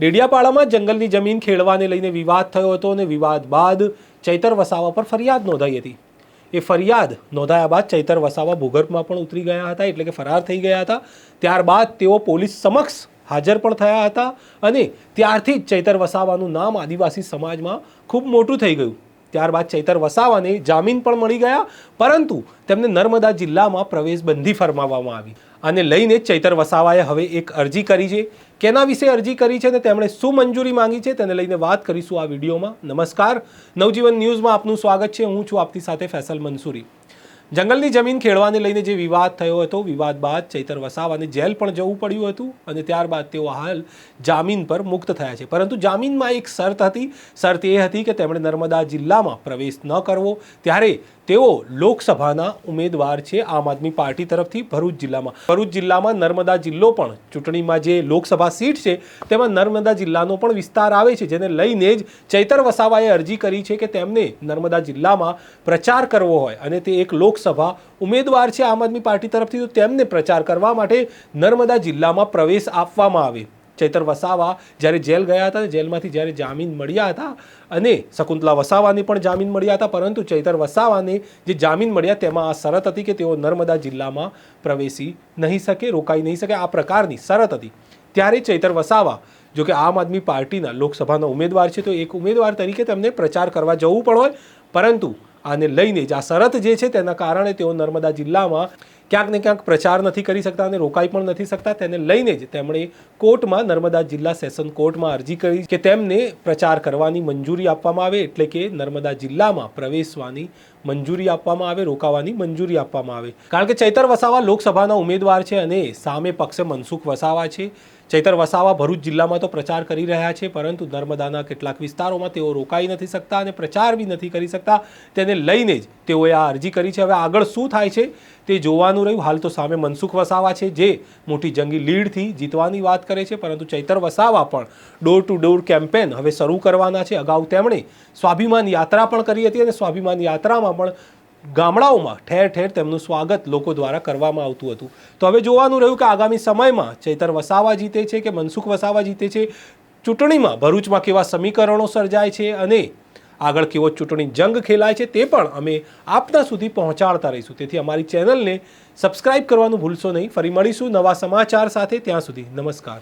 ડેડિયાપાડામાં જંગલની જમીન ખેડવાને લઈને વિવાદ થયો હતો અને વિવાદ બાદ ચૈતર વસાવા પર ફરિયાદ નોંધાઈ હતી. એ ફરિયાદ નોંધાયા બાદ ચૈતર વસાવા ભૂગર્ભમાં પણ ઉતરી ગયા હતા, એટલે કે ફરાર થઈ ગયા હતા. ત્યારબાદ તેઓ પોલીસ સમક્ષ હાજર પણ થયા હતા અને ત્યારથી જ ચૈતર વસાવાનું નામ આદિવાસી સમાજમાં ખૂબ મોટું થઈ ગયું. ત્યારબાદ ચૈતર વસાવાને જામીન પણ મળી ગયા. પરંતુ તેમને નર્મદા જિલ્લામાં પ્રવેશબંધી ફરમાવવામાં આવી. અને લઈને ચૈતર વસાવાએ હવે એક અરજી કરી છે. કેના વિશે અરજી કરી છે અને તેમણે શું મંજૂરી માંગી છે તેને લઈને વાત કરીશું આ વિડીયોમાં. નમસ્કાર. નવજીવન ન્યૂઝમાં આપનું સ્વાગત છે. હું છું આપની સાથે ફેસલ મંસૂરી. જંગલની જમીન ખેડવાને લઈને જે વિવાદ થયો હતો, વિવાદ બાદ ચૈતર વસાવાને જેલ પણ જવું પડ્યું હતું અને ત્યારબાદ તેઓ હાલ જામીન પર મુક્ત થયા છે. પરંતુ જામીનમાં એક શરત હતી. શરત એ હતી કે તેમણે નર્મદા જિલ્લામાં પ્રવેશ ન કરવો. ત્યારે તેઓ લોકસભાના ઉમેદવાર છે આમ આદમી પાર્ટી તરફથી ભરૂચ જિલ્લામાં. ભરૂચ જિલ્લામાં નર્મદા જિલ્લો પણ ચૂંટણીમાં જે લોકસભા સીટ છે તેમાં નર્મદા જિલ્લાનો પણ વિસ્તાર આવે છે, જેને લઈને જ ચૈતર વસાવાએ અરજી કરી છે કે તેમને નર્મદા જિલ્લામાં પ્રચાર કરવો હોય અને તે એક લોકસભા ઉમેદવાર છે આમ આદમી પાર્ટી તરફથી, તો તેમને પ્રચાર કરવા માટે નર્મદા જિલ્લામાં પ્રવેશ આપવામાં આવે. ચૈતર વસાવા જ્યારે જેલ ગયા હતા, જેલમાંથી જ્યારે જામીન મળ્યા હતા અને શકુંતલા વસાવાની પણ જામીન મળ્યા હતા, પરંતુ ચૈતર વસાવાને જે જામીન મળ્યા તેમાં આ શરત હતી કે તેઓ નર્મદા જિલ્લામાં પ્રવેશી નહીં શકે, રોકાઈ નહીં શકે, આ પ્રકારની શરત હતી. ત્યારે ચૈતર વસાવા, જો કે આમ આદમી પાર્ટીના લોકસભાના ઉમેદવાર છે, તો એક ઉમેદવાર તરીકે તેમને પ્રચાર કરવા જવું પણ હોય, પરંતુ આને લઈને જ આ શરત જે છે, તેના કારણે તેઓ નર્મદા જિલ્લામાં ક્યાંક ને ક્યાંક પ્રચાર નથી કરી શકતા અને રોકાઈ પણ નથી શકતા. તેને લઈને જ તેમણે કોર્ટમાં, નર્મદા જિલ્લા સેશન કોર્ટમાં અરજી કરી કે તેમને પ્રચાર કરવાની મંજૂરી આપવામાં આવે, એટલે કે નર્મદા જિલ્લામાં પ્રવેશવાની મંજૂરી આપવામાં આવે, રોકાવાની મંજૂરી આપવામાં આવે. કારણ કે ચૈતર વસાવા લોકસભાના ઉમેદવાર છે અને સામે પક્ષે મનસુખ વસાવા છે. ચૈતર વસાવા ભરૂચ જિલ્લામાં તો પ્રચાર કરી રહ્યા છે, પરંતુ નર્મદાના કેટલાક વિસ્તારોમાં તેઓ રોકાઈ નથી શકતા અને પ્રચાર બી નથી કરી શકતા. તેને લઈને જ તેઓએ આ અરજી કરી છે. હવે આગળ શું થાય છે તે જોવાનું રહ્યું. હાલ તો સામે મનસુખ વસાવા છે, જે મોટી જંગી લીડથી જીતવાની વાત કરે છે, પરંતુ ચૈતર વસાવા પણ ડોર ટુ ડોર કેમ્પેન હવે શરૂ કરવાના છે. અગાઉ તેમણે સ્વાભિમાન યાત્રા પણ કરી હતી અને સ્વાભિમાન યાત્રામાં પણ ગામડાઓમાં ઠેર ઠેર તેમનું સ્વાગત લોકો દ્વારા કરવામાં આવતું હતું. તો હવે જોવાનું રહ્યું કે આગામી સમયમાં ચૈતર વસાવા જીતે છે કે મનસુખ વસાવા જીતે છે? ચૂંટણીમાં ભરૂચમાં કેવા સમીકરણો સર્જાય છે અને આગળ કેવો ચૂંટણી જંગ ખેલાય છે તે પણ અમે આપના સુધી પહોંચાડતા રહીશું. તેથી અમારી ચેનલને સબસ્ક્રાઇબ કરવાનું ભૂલશો નહીં. ફરી મળીશું નવા સમાચાર સાથે. ત્યાં સુધી નમસ્કાર.